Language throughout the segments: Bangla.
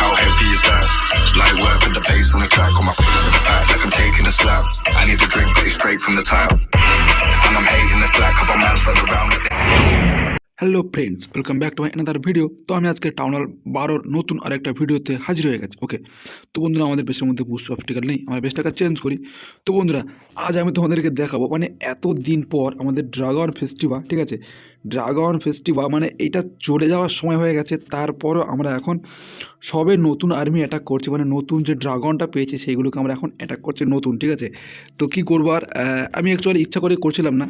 How heavy is that? Light work with the bass on the track, on my feet to the back, like I'm taking a slap. I need a drink, but it's straight from the tap. And I'm hating the slack, couple man stand around hello friends welcome back to my video তো আমি আজকে টাউন হল বারোর নতুন আরেকটা ভিডিওতে হাজির হয়ে গেছি ওকে তো বন্ধুরা, আমাদের বেশের মধ্যে বুস্ট অপটিক্যাল নেই, আমরা বেশটাকে চেঞ্জ করি। তো বন্ধুরা, আজ আমি তোমাদেরকে দেখাবো মানে এত দিন পর আমাদের ড্রাগন ফেস্টিভ্যাল ঠিক আছে? ড্রাগন ফেস্টিভ্যাল মানে এটা চলে যাওয়ার সময় হয়ে গেছে, তারপরও আমরা এখন সবে নতুন আর্মি অ্যাটাক করছি মানে নতুন যে ড্রাগনটা পেয়েছি, সেইগুলোকে আমরা এখন অ্যাটাক করছি নতুন, ঠিক আছে? তো কী করব আর আমি অ্যাকচুয়ালি ইচ্ছা করে করছিলাম না।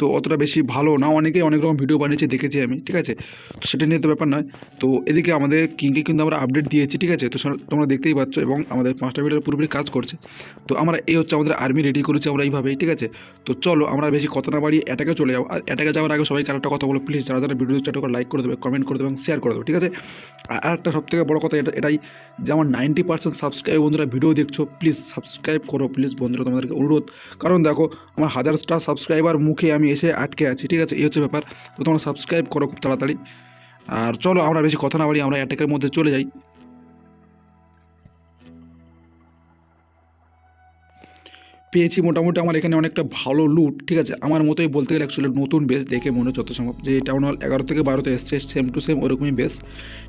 তো অতটা বেশি ভালো না, অনেকেই অনেক রকম ভিডিও বানিয়েছে, দেখেছি আমি, ঠিক আছে? তো সেটা নিয়ে তো ব্যাপার নয়। তো এদিকে আমাদের কিংকে কিন্তু আমরা আপডেট দিয়েছি, ঠিক আছে? তো তোমরা দেখতেই পাচ্ছ এবং আমাদের পাঁচটা ভিডিও পুরোপুরি কাজ করছে। তো আমরা এই হচ্ছে আমাদের আর্মি রেডি করেছি আমরা এইভাবেই, ঠিক আছে? তো চলো আমরা বেশি কথা না বাড়িয়ে অ্যাটাকে চলে যাব। আর অ্যাটাকে যাওয়ার আগে সবাই একটা কথা বলো প্লিজ যারা যারা ভিডিও স্টার্ট করে লাইক করে দেবে কমেন্ট করে দেবে এবং শেয়ার করে দেবে, ঠিক আছে? আর আর একটা সবথেকে বড় কথা এটা এটাই যে আমার নাইনটি পার্সেন্ট সাবস্ক্রাইব বন্ধুরা ভিডিও দেখছ প্লিজ সাবস্ক্রাইব করো প্লিজ বন্ধুরা তোমাদেরকে অনুরোধ। কারণ দেখো, আমার হাজার স্টার সাবস্ক্রাইবার মুখে আমি এসে আটকে আছি ঠিক আছে? এই হচ্ছে ব্যাপার। তো তোমরা সাবস্ক্রাইব করো খুব তাড়াতাড়ি। আর চলো আমরা বেশি কথা না বাড়ি আমরা অ্যাটাকের মধ্যে চলে যাই। পেয়েছি মোটামুটি আমার এখানে অনেকটা ভালো লুট ঠিক আছে? আমার মতোই বলতে গেলে অ্যাকচুয়ালি নতুন বেস দেখে মনে হচ্ছে যত সম্ভব। যে টাউন হল এগারো থেকে বারোতে এসছে সেম টু সেম ওরকমই বেস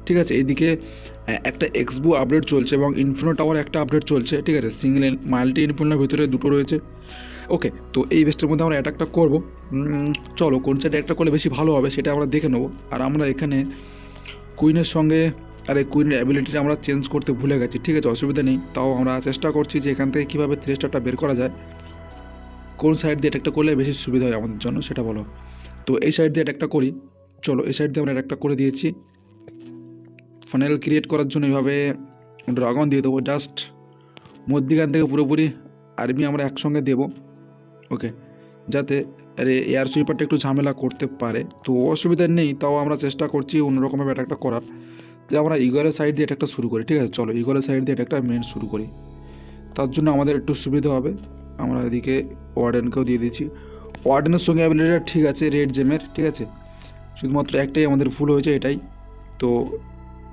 ঠিক আছে? এইদিকে আহ, একটা এক্সবু আপডেট চলছে এবং ইনফিনো টাওয়ার একটা আপডেট চলছে ঠিক আছে? সিঙ্গেল মাল্টি ইনফিনোর ভিতরে দুটো রয়েছে। ওকে, তো এই বেস্টের মধ্যে আমরা অ্যাটাকটা করব। চলো, কোন সাইডে একটা করলে বেশি ভালো হবে সেটা আমরা দেখে নেব। আর আমরা এখানে কুইনের সঙ্গে, আর এই কুইনের অ্যাবিলিটিটা আমরা চেঞ্জ করতে ভুলে গেছি, ঠিক আছে, অসুবিধা নেই। তাও আমরা চেষ্টা করছি যে এখান থেকে কীভাবে থ্রেস্টারটা বের করা যায়। কোন সাইড দিয়ে অ্যাটাকটা করলে বেশি সুবিধা হয় আমাদের জন্য, সেটা বলো। তো এই সাইড দিয়ে অ্যাটাকটা করি। চলো, এই সাইড দিয়ে আমরা অ্যাটাকটা করে দিয়েছি। ফানেল ক্রিয়েট করার জন্য এইভাবে ড্রাগন দিয়ে দেবো জাস্ট মধ্যিখান থেকে পুরোপুরি আর্মি আমরা একসঙ্গে দেবো। ওকে যাতে আরে এয়ার সুইপারটা একটু ঝামেলা করতে পারে। তো অসুবিধা নেই, তাও আমরা চেষ্টা করছি অন্যরকমের অ্যাটাকটা করার। যে আমরা ইগলের সাইড দিয়ে অ্যাটাকটা শুরু করি, ঠিক আছে? চলো ইগলের সাইড দিয়ে অ্যাটাকটা মেন শুরু করি। তার জন্য আমাদের একটু সুবিধা হবে। আমরা এদিকে ওয়ার্ডেনকেও দিয়ে দিচ্ছি। ওয়ার্ডেনের সঙ্গে অ্যাবিলিটিটা ঠিক আছে রেড জেমের ঠিক আছে? শুধুমাত্র একটাই আমাদের ভুল হয়েছে এটাই। তো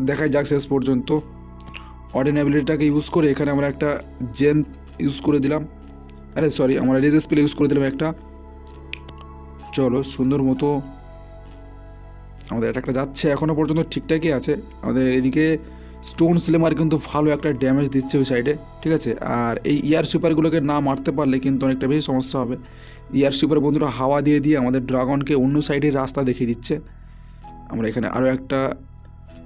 দেখাই যাক শেষ পর্যন্ত। ওয়ার্ডেন অ্যাবিলিটিটাকে ইউজ করে এখানে আমরা একটা জেন ইউজ করে দিলাম। আরে সরি আমরা রেজ স্পেল ইউজ করে দিলাম একটা। চলো, সুন্দর মতো আমাদের অ্যাটাকটা যাচ্ছে এখনও পর্যন্ত ঠিকঠাকই আছে। আমাদের এদিকে স্টোন স্লেমার কিন্তু ভালো একটা ড্যামেজ দিচ্ছে ওই সাইডে ঠিক আছে? আর এই ইয়ার সুপারগুলোকে না মারতে পারলে কিন্তু অনেকটা বেশি সমস্যা হবে। ইয়ার সুপার বন্ধুরা হাওয়া দিয়ে দিয়ে আমাদের ড্রাগনকে অন্য সাইডের রাস্তা দেখিয়ে দিচ্ছে। আমরা এখানে আরও একটা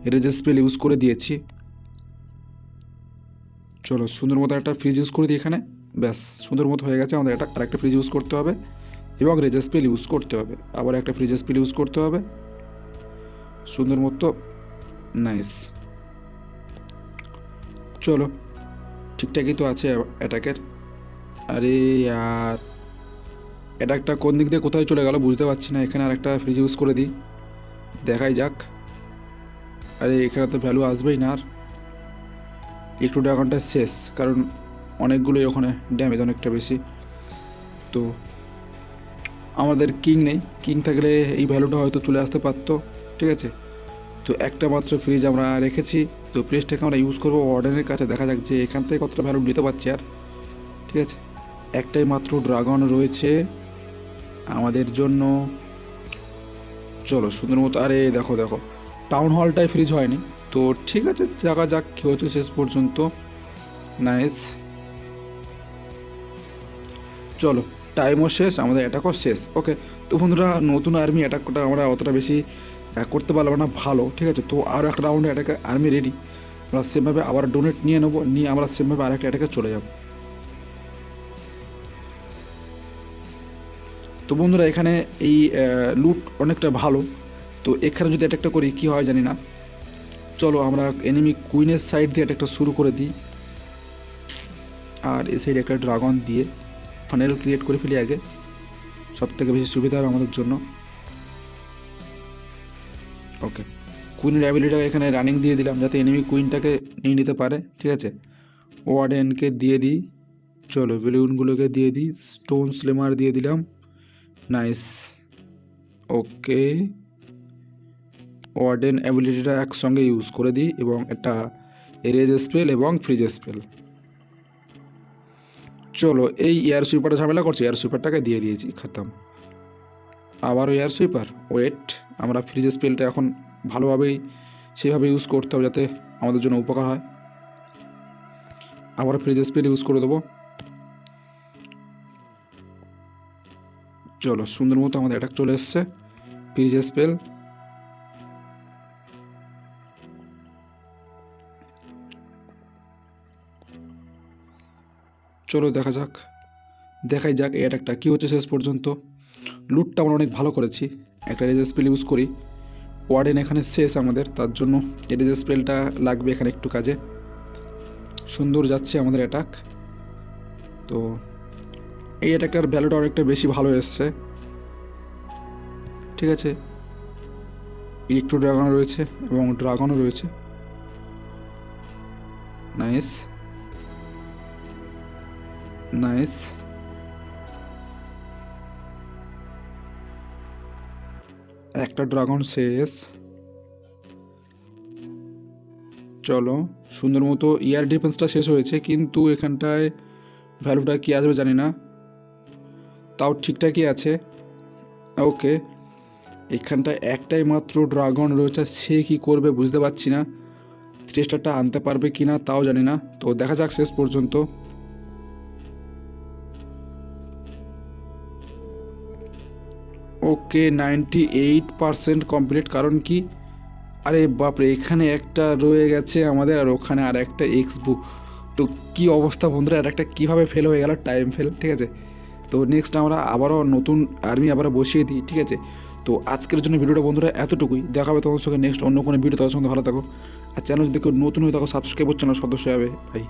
রেজ স্পেল ইউজ করে দিয়েছি। চলো সুন্দর মতো একটা ফ্রিজ ইউজ করে দিই এখানে। ব্যাস, সুন্দর মতো হয়ে গেছে। আমাদের একটা আরেকটা ফ্রিজ ইউজ করতে হবে। এবং রেজ স্পেল ইউজ করতে হবে। আবার একটা ফ্রিজ স্পেল ইউজ করতে হবে। সুন্দর মতো নাইস চলো, ঠিকঠাকই তো আছে অ্যাটাকের আরে আর অ্যাটাকটা কোন দিক দিয়ে কোথায় চলে গেল বুঝতে পারছি না। এখানে আরেকটা ফ্রিজ ইউজ করে দিই। দেখাই যাক। আরে এখানে তো ভ্যালু আসবেই না আর। একটু ড্রাগনটা শেষ, কারণ অনেকগুলোই ওখানে ড্যামেজ অনেকটা বেশি। তো আমাদের কিং নেই। কিং থাকলে এই ভ্যালুটা হয়তো চলে আসতে পারতো, ঠিক আছে? তো একটা মাত্র ফ্রিজ আমরা রেখেছি। তো ফ্রিজটাকে আমরা ইউজ করব অর্ডারের কাছে। দেখা যাক যে এখান থেকে কতটা ভ্যালু নিতে পারছি আর, ঠিক আছে? একটাই মাত্র ড্রাগন রয়েছে আমাদের জন্য। চলো সুন্দর মতো, আরে দেখো দেখো টাউন হলটায় ফ্রিজ হয়নি। তো ঠিক আছে দেখা যাক, কী হচ্ছে শেষ পর্যন্ত। নাইস চলো টাইমও শেষ, আমাদের অ্যাটাকও শেষ। ওকে তো বন্ধুরা, নতুন আর্মি অ্যাটাকটা আমরা অতটা বেশি করতে পারলাম না, ভালো, ঠিক আছে? তো আরও একটা রাউন্ডে অ্যাটাকে আর্মি রেডি আমরা সেমভাবে আবার ডোনেট নিয়ে নেব, নিয়ে আমরা সেমভাবে আরেকটা অ্যাটাকে চলে যাব। তো বন্ধুরা, এখানে এই লুট অনেকটা ভালো। তো এখানে যদি অ্যাটাকটা করি, কী হয় জানি না। চলো আমরা এনিমি কুইনের সাইড দিয়ে অ্যাটাকটা শুরু করে দিই। আর এই সাইডে একটা ড্রাগন দিয়ে ফানেল ক্রিয়েট করে ফেলি আগে। সব থেকে বেশি সুবিধা হবে আমাদের জন্য। ওকে কুইনের অ্যাবিলিটা এখানে রানিং দিয়ে দিলাম যাতে এনিমি কুইনটাকে নিয়ে নিতে পারে, ঠিক আছে? ওয়ার্ডেনকে দিয়ে দিই। চলো বেলুনগুলোকে দিয়ে দিই। স্টোন স্লেমার দিয়ে দিলাম। নাইস ওকে ওয়ার্ডেন অ্যাবিলিটিটা একসঙ্গে ইউজ করে দিই এবং একটা এরেজ স্পেল এবং ফ্রিজ স্পেল। চলো, এই এয়ার সুইপারটা ঝামেলা করছে, এয়ার সুইপারটাকে দিয়ে দিয়েছি, খাতাম। আবারও এয়ার সুইপার, ওয়েট, আমরা ফ্রিজ স্পেলটা এখন ভালোভাবেই সেভাবে ইউজ করতে হবে যাতে আমাদের জন্য উপকার হয়। আবার ফ্রিজ স্পেল ইউজ করে দেবো। চলো, সুন্দর মতো আমাদের অ্যাটাক চলে এসছে, ফ্রিজ স্পেল। চলো দেখা যাক। দেখাই যাক এই অ্যাটাকটা কী হচ্ছে শেষ পর্যন্ত। লুটটা আমরা অনেক ভালো করেছি। একটা রেজ স্পেল ইউজ করি। ওয়ার্ডেন এখানে শেষ আমাদের, তার জন্য এই রেজ স্পেলটা লাগবে এখানে একটু কাজে। সুন্দর যাচ্ছে আমাদের অ্যাটাক তো এই অ্যাটাকটার ভ্যালুটা অনেকটা বেশি ভালো এসছে। ঠিক আছে। ইলেকট্রো ড্রাগন রয়েছে এবং ড্রাগনও রয়েছে। নাইস নাইস একটা ড্রাগন শেষ। চলো, সুন্দর মতো ইয়ার ডিফেন্সটা শেষ হয়েছে, কিন্তু এখানটায় ভ্যালুটা কী আসবে জানি না। তাও ঠিকঠাকই আছে। ওকে এখানটায় একটাই মাত্র ড্রাগন রয়েছে, সে কি করবে বুঝতে পারছি না। চেষ্টাটা আনতে পারবে কি না তাও জানি না। তো দেখা যাক শেষ পর্যন্ত। Okay ninety eight percent complete, কারণ কি? আরে বাপরে, এখানে একটা রয়ে গেছে আমাদের আর ওখানে আর একটা এক্স বুক তো কী অবস্থা বন্ধুরা? আর একটা কীভাবে ফেল হয়ে গেল? টাইম ফেল ঠিক আছে? তো নেক্সট আমরা আবারও নতুন আর্মি আবারও বসিয়ে দিই, ঠিক আছে? তো আজকের জন্য ভিডিওটা বন্ধুরা এতটুকুই। দেখাবে তোমার সঙ্গে নেক্সট অন্য কোনো ভিডিও তোমার সঙ্গে ভালো থাকো। আর চ্যানেল যদি কেউ নতুন হয়ে থাকো সাবস্ক্রাইব না সদস্য হবে ভাই